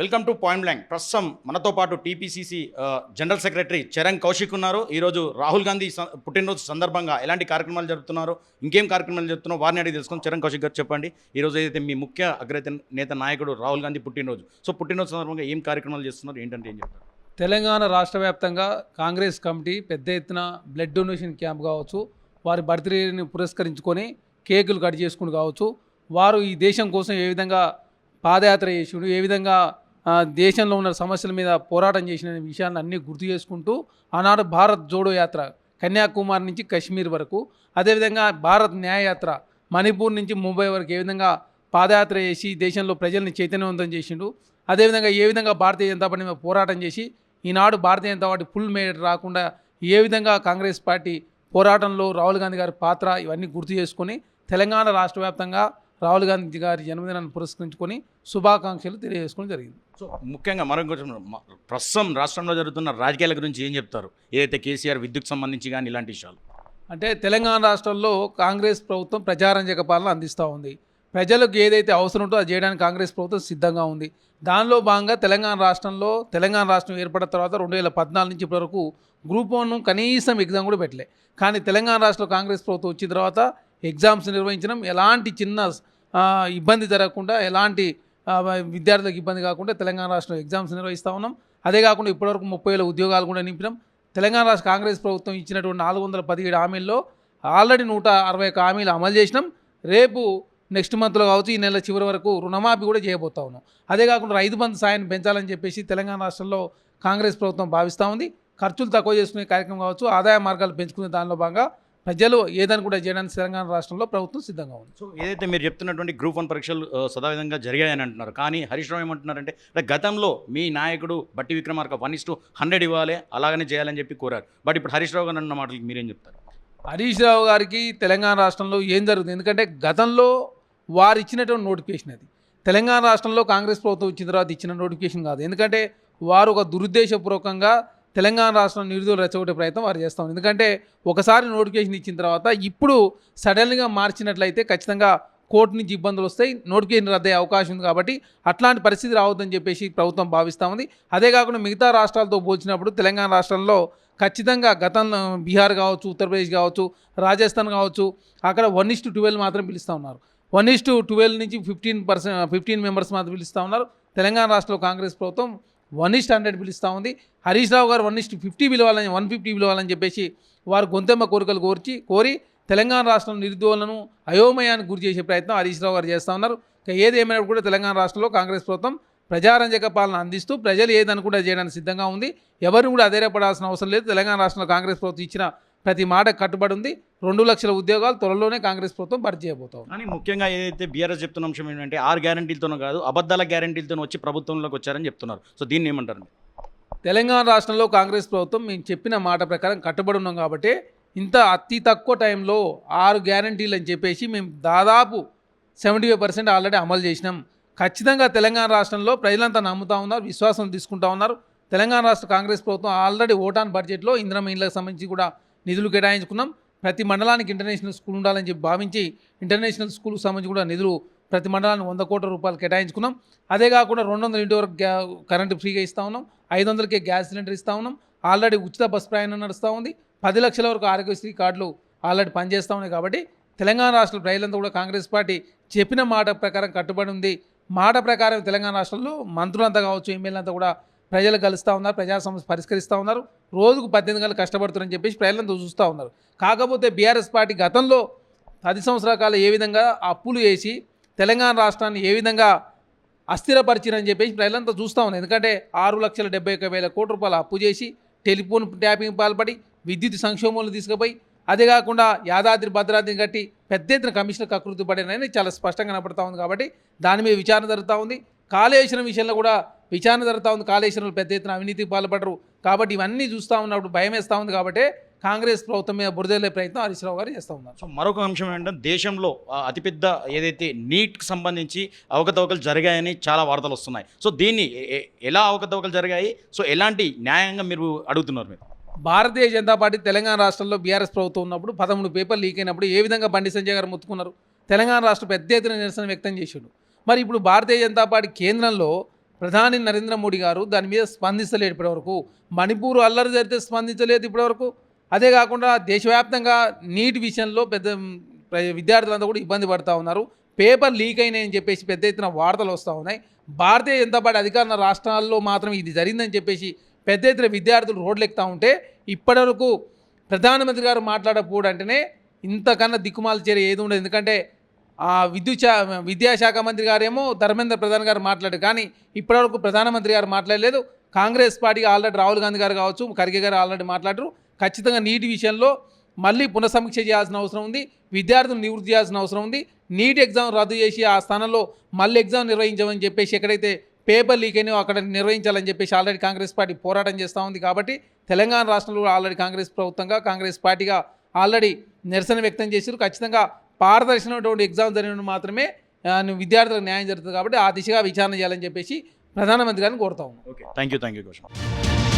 Welcome to point blank. ప్రస్తుతం మనతో పాటు TPCC general secretary Charan Kaushik ఉన్నారు. ఈరోజు రాహుల్ గాంధీ పుట్టినరోజు సందర్భంగా ఎలాంటి కార్యక్రమాలు జరుపుతున్నారు ఇంకేం కార్యక్రమాలు జరుపుతున్నారో వారిని అడిగి తెలుసుకుని చరణ్ కౌశిక్ గారు చెప్పండి. ఈరోజు ఏదైతే మీ ముఖ్య అగ్రత నేత నాయకుడు రాహుల్ గాంధీ పుట్టినరోజు సో పుట్టినరోజు సందర్భంగా ఏం కార్యక్రమాలు చేస్తున్నారు ఏంటంటే ఏం చెప్తారు? తెలంగాణ రాష్ట్ర వ్యాప్తంగా కాంగ్రెస్ కమిటీ పెద్ద ఎత్తున బ్లడ్ డొనేషన్ క్యాంప్ కావచ్చు వారి బర్త్డేని పురస్కరించుకొని కేకులు కట్ చేసుకుని కావచ్చు వారు ఈ దేశం కోసం ఏ విధంగా పాదయాత్ర చేసిండు ఏ విధంగా దేశంలో ఉన్న సమస్యల మీద పోరాటం చేసిన విషయాన్ని అన్నీ గుర్తు చేసుకుంటూ ఆనాడు భారత్ జోడో యాత్ర కన్యాకుమారి నుంచి కశ్మీర్ వరకు అదేవిధంగా భారత్ న్యాయయాత్ర మణిపూర్ నుంచి ముంబై వరకు ఏ విధంగా పాదయాత్ర చేసి దేశంలో ప్రజల్ని చైతన్యవంతం చేసిండు అదేవిధంగా ఏ విధంగా భారతీయ జనతా పార్టీ మీద పోరాటం చేసి ఈనాడు భారతీయ జనతా పార్టీ ఫుల్ మేడ్ రాకుండా ఏ విధంగా కాంగ్రెస్ పార్టీ పోరాటంలో రాహుల్ గాంధీ గారి పాత్ర ఇవన్నీ గుర్తు చేసుకొని తెలంగాణ రాష్ట్ర వ్యాప్తంగా రాహుల్ గాంధీ గారి జన్మదినాన్ని పురస్కరించుకొని శుభాకాంక్షలు తెలియజేసుకోవడం జరిగింది. సో ముఖ్యంగా మరొక ప్రస్తుతం రాష్ట్రంలో జరుగుతున్న రాజకీయాల గురించి ఏం చెప్తారు? ఏదైతే కేసీఆర్ విద్యుత్ సంబంధించి కానీ ఇలాంటి విషయాలు? అంటే తెలంగాణ రాష్ట్రంలో కాంగ్రెస్ ప్రభుత్వం ప్రజారంజక పాలన అందిస్తూ ఉంది. ప్రజలకు ఏదైతే అవసరం ఉంటో అది చేయడానికి కాంగ్రెస్ ప్రభుత్వం సిద్ధంగా ఉంది. దానిలో భాగంగా తెలంగాణ రాష్ట్రంలో తెలంగాణ రాష్ట్రం ఏర్పడిన తర్వాత రెండు వేల పద్నాలుగు నుంచి ఇప్పటి వరకు గ్రూప్ వన్ కనీసం ఎగ్జామ్ కూడా పెట్టలే. కానీ తెలంగాణ రాష్ట్రంలో కాంగ్రెస్ ప్రభుత్వం వచ్చిన తర్వాత ఎగ్జామ్స్ నిర్వహించడం ఎలాంటి చిన్న ఇబ్బంది జరగకుండా ఎలాంటి విద్యార్థులకు ఇబ్బంది కాకుండా తెలంగాణ రాష్ట్రంలో ఎగ్జామ్స్ నిర్వహిస్తూ ఉన్నాం. అదే కాకుండా ఇప్పటివరకు ముప్పై వేల ఉద్యోగాలు కూడా నింపినాం. తెలంగాణ రాష్ట్ర కాంగ్రెస్ ప్రభుత్వం ఇచ్చినటువంటి నాలుగు వందల పదిహేడు హామీల్లో ఆల్రెడీ నూట అరవై ఒక హామీలు అమలు చేసినాం. రేపు నెక్స్ట్ మంత్లో కావచ్చు ఈ నెల చివరి వరకు రుణమాఫీ కూడా చేయబోతా ఉన్నాం. అదే కాకుండా రైతు బంధు సాయాన్ని పెంచాలని చెప్పేసి తెలంగాణ రాష్ట్రంలో కాంగ్రెస్ ప్రభుత్వం భావిస్తూ ఉంది. ఖర్చులు తక్కువ చేసుకునే కార్యక్రమం కావచ్చు ఆదాయ మార్గాలు పెంచుకునే దానిలో భాగంగా ప్రజలు ఏదని కూడా చేయడానికి తెలంగాణ రాష్ట్రంలో ప్రభుత్వం సిద్ధంగా ఉంది. సో ఏదైతే మీరు చెప్తున్నటువంటి గ్రూప్ వన్ పరీక్షలు సదావిధంగా జరిగాయని అంటున్నారు. కానీ హరీష్ రావు ఏమంటున్నారంటే అంటే గతంలో మీ నాయకుడు Bhatti Vikramarka one is to hundred ఇవ్వాలి అలాగనే చేయాలని చెప్పి కోరారు. బట్ ఇప్పుడు హరీష్ రావు గారు అన్న మాటలకి మీరేం చెప్తారు? హరీష్ రావు గారికి తెలంగాణ రాష్ట్రంలో ఏం జరుగుతుంది? ఎందుకంటే గతంలో వారు ఇచ్చినటువంటి నోటిఫికేషన్ అది. తెలంగాణ రాష్ట్రంలో కాంగ్రెస్ ప్రభుత్వం ఇచ్చిన తర్వాత ఇచ్చిన నోటిఫికేషన్ కాదు. ఎందుకంటే వారు ఒక దురుద్దేశపూర్వకంగా తెలంగాణ రాష్ట్రం నిరుదులు రెచ్చగొట్టే ప్రయత్నం వారు చేస్తాం ఎందుకంటే ఒకసారి నోటిఫికేషన్ ఇచ్చిన తర్వాత ఇప్పుడు సడన్గా మార్చినట్లయితే ఖచ్చితంగా కోర్టు నుంచి ఇబ్బందులు వస్తాయి నోటిఫికేషన్ రద్దయ్యే అవకాశం ఉంది కాబట్టి అట్లాంటి పరిస్థితి రావద్దని చెప్పేసి ప్రభుత్వం భావిస్తూ ఉంది. అదే కాకుండా మిగతా రాష్ట్రాలతో పోల్చినప్పుడు తెలంగాణ రాష్ట్రంలో ఖచ్చితంగా గతంలో బీహార్ కావచ్చు ఉత్తరప్రదేశ్ కావచ్చు రాజస్థాన్ కావచ్చు అక్కడ వన్ ఇస్ టు ట్వెల్వ్ మాత్రం పిలుస్తూ ఉన్నారు. వన్ ఇస్ టు ట్వెల్వ్ నుంచి ఫిఫ్టీన్ పర్సెంట్ ఫిఫ్టీన్ మెంబర్స్ మాత్రం పిలుస్తూ ఉన్నారు. తెలంగాణ రాష్ట్రంలో కాంగ్రెస్ ప్రభుత్వం వన్ ఇస్ట్ హండ్రెడ్ పిలుస్తూ ఉంది. హరీష్ రావు గారు వన్ ఇస్ట్ ఫిఫ్టీ పిలవాలని వన్ ఫిఫ్టీ పిలవాలని చెప్పేసి వారు గొంతెమ్మ కోరికలు కోర్చి కోరి తెలంగాణ రాష్ట్రం నిరుద్యోగులను అయోమయానికి గురి చేసే ప్రయత్నం హరీష్ రావు గారు చేస్తూ ఉన్నారు. ఏది ఏమైనా కూడా తెలంగాణ రాష్ట్రంలో కాంగ్రెస్ ప్రభుత్వం ప్రజారంజక పాలన అందిస్తూ ప్రజలు ఏదనుకుంటే చేయడానికి సిద్ధంగా ఉంది. ఎవరు కూడా అధైర్యపడాల్సిన అవసరం లేదు. తెలంగాణ రాష్ట్రంలో కాంగ్రెస్ ప్రభుత్వం ఇచ్చిన ప్రతి మాట కట్టుబడి ఉంది. రెండు లక్షల ఉద్యోగాలు త్వరలోనే కాంగ్రెస్ ప్రభుత్వం భర్తీ చేయబోతాం కానీ ముఖ్యంగా ఏదైతే బీఆర్ఎస్ చెప్తున్న అంశం ఏంటంటే ఆరు గ్యారంటీలతోనో కాదు అబద్ధాల గ్యారంటీలతో వచ్చి ప్రభుత్వంలోకి వచ్చారని చెప్తున్నారు. సో దీన్ని ఏమంటారు తెలంగాణ రాష్ట్రంలో కాంగ్రెస్ ప్రభుత్వం మేము చెప్పిన మాట ప్రకారం కట్టుబడి ఉన్నాం కాబట్టి ఇంత అతి తక్కువ టైంలో ఆరు గ్యారంటీలు అని చెప్పేసి మేము దాదాపు సెవెంటీ ఫైవ్ పర్సెంట్ ఆల్రెడీ అమలు చేసినాం. ఖచ్చితంగా తెలంగాణ రాష్ట్రంలో ప్రజలంతా నమ్ముతా ఉన్నారు విశ్వాసం తీసుకుంటా ఉన్నారు. తెలంగాణ రాష్ట్ర కాంగ్రెస్ ప్రభుత్వం ఆల్రెడీ ఓటాన్ బడ్జెట్లో ఇంద్రమ ఇళ్ళకి సంబంధించి కూడా నిధులు కేటాయించుకున్నాం. ప్రతి మండలానికి ఇంటర్నేషనల్ స్కూల్ ఉండాలని చెప్పి భావించి ఇంటర్నేషనల్ స్కూల్కి సంబంధించి కూడా నిధులు ప్రతి మండలానికి వంద కోట్ల రూపాయలు కేటాయించుకున్నాం. అదే కాకుండా రెండు వందల ఇంటి వరకు గ్యా కరెంటు ఫ్రీగా ఇస్తూ ఉన్నాం. ఐదు వందలకే గ్యాస్ సిలిండర్ ఇస్తూ ఉన్నాం. ఆల్రెడీ ఉచిత బస్ ప్రయాణం నడుస్తూ ఉంది. పది లక్షల వరకు ఆరోగ్యశ్రీ కార్డులు ఆల్రెడీ పనిచేస్తూ ఉన్నాయి కాబట్టి తెలంగాణ రాష్ట్ర ప్రజలంతా కూడా కాంగ్రెస్ పార్టీ చెప్పిన మాట ప్రకారం కట్టుబడి ఉంది. మాట ప్రకారం తెలంగాణ రాష్ట్రంలో మంత్రులంతా కావచ్చు ఎమ్మెల్యేలంతా కూడా ప్రజలు కలుస్తూ ఉన్నారు ప్రజా సమస్య పరిష్కరిస్తూ ఉన్నారు రోజుకు పద్దెనిమిది గంటలు కష్టపడుతున్నారని చెప్పేసి ప్రజలంతా చూస్తూ ఉన్నారు. కాకపోతే బీఆర్ఎస్ పార్టీ గతంలో పది సంవత్సరాల కాలం ఏ విధంగా అప్పులు వేసి తెలంగాణ రాష్ట్రాన్ని ఏ విధంగా అస్థిరపరిచిరని చెప్పేసి ప్రజలంతా చూస్తూ ఉన్నారు. ఎందుకంటే ఆరు లక్షల డెబ్బై ఒక వేల కోట్ల రూపాయలు అప్పు చేసి టెలిఫోన్ ట్యాపింగ్ పాల్పడి విద్యుత్ సంక్షోభంలో తీసుకుపోయి అదే కాకుండా యాదాద్రి భద్రాద్రిని కట్టి పెద్ద ఎత్తున కమిషనర్ కకృతి పడినని చాలా స్పష్టంగా కనపడతా ఉంది కాబట్టి దాని మీద విచారణ జరుగుతూ ఉంది. కాళేశ్వరం విషయంలో కూడా విచారణ జరుగుతూ ఉంది. కాళేశ్వరంలో పెద్ద ఎత్తున అవినీతికి పాల్పడరు. కాబట్టి ఇవన్నీ చూస్తూ ఉన్నప్పుడు భయం వేస్తూ ఉంది కాబట్టి కాంగ్రెస్ ప్రభుత్వం మీద బురదలే ప్రయత్నం హరీష్ రావు గారు చేస్తూ ఉన్నారు. సో మరొక అంశం ఏంటంటే దేశంలో అతిపెద్ద ఏదైతే నీట్కి సంబంధించి అవకతవకలు జరిగాయని చాలా వార్తలు వస్తున్నాయి. సో దీన్ని ఎలా అవకతవకలు జరిగాయి? సో ఎలాంటి న్యాయంగా మీరు అడుగుతున్నారు మీరు? భారతీయ జనతా పార్టీ తెలంగాణ రాష్ట్రంలో బీఆర్ఎస్ ప్రభుత్వం ఉన్నప్పుడు పదమూడు పేపర్లు లీక్ అయినప్పుడు ఏ విధంగా బండి సంజయ్ గారు ముత్తుకున్నారు? తెలంగాణ రాష్ట్ర పెద్ద ఎత్తున నిరసన వ్యక్తం చేశాడు మరి ఇప్పుడు భారతీయ జనతా పార్టీ కేంద్రంలో ప్రధాని నరేంద్ర మోడీ గారు దాని మీద స్పందించలేదు ఇప్పటివరకు. మణిపూర్ అల్లరి జరిగితే స్పందించలేదు ఇప్పటివరకు. అదే కాకుండా దేశవ్యాప్తంగా నీటి విషయంలో పెద్ద విద్యార్థులంతా కూడా ఇబ్బంది పడుతూ ఉన్నారు. పేపర్ లీక్ అయినాయని చెప్పేసి పెద్ద ఎత్తున వార్తలు వస్తూ ఉన్నాయి. భారతీయ జనతా పార్టీ అధికార రాష్ట్రాల్లో మాత్రం ఇది జరిగిందని చెప్పేసి పెద్ద ఎత్తున విద్యార్థులు రోడ్లు ఉంటే ఇప్పటివరకు ప్రధానమంత్రి గారు మాట్లాడకపోవడంటేనే ఇంతకన్నా దిక్కుమాల చర్య ఏది ఉండదు. ఎందుకంటే విద్యుత్ విద్యాశాఖ మంత్రి గారేమో ధర్మేంద్ర ప్రధాన్ గారు మాట్లాడారు. కానీ ఇప్పటివరకు ప్రధానమంత్రి గారు మాట్లాడలేదు. కాంగ్రెస్ పార్టీ ఆల్రెడీ రాహుల్ గాంధీ గారు కావచ్చు ఖర్గే గారు ఆల్రెడీ మాట్లాడరు. ఖచ్చితంగా నీటి విషయంలో మళ్ళీ పునఃసమీక్ష చేయాల్సిన అవసరం ఉంది. విద్యార్థులు నివృత్తి చేయాల్సిన అవసరం ఉంది. నీట్ ఎగ్జామ్ రద్దు చేసి ఆ స్థానంలో మళ్ళీ ఎగ్జామ్ నిర్వహించమని చెప్పేసి ఎక్కడైతే పేపర్ లీక్ అయినాయో అక్కడ నిర్వహించాలని చెప్పేసి ఆల్రెడీ కాంగ్రెస్ పార్టీ పోరాటం చేస్తూ ఉంది కాబట్టి తెలంగాణ రాష్ట్రంలో కూడా ఆల్రెడీ కాంగ్రెస్ ప్రభుత్వంగా కాంగ్రెస్ పార్టీగా ఆల్రెడీ నిరసన వ్యక్తం చేశారు. ఖచ్చితంగా పారదర్శనటువంటి ఎగ్జామ్ జరిగినప్పుడు మాత్రమే విద్యార్థులకు న్యాయం జరుగుతుంది కాబట్టి ఆ దిశగా విచారణ చేయాలని చెప్పేసి ప్రధానమంత్రి గారిని కోరుతా ఉన్నాం. Okay thank you thank you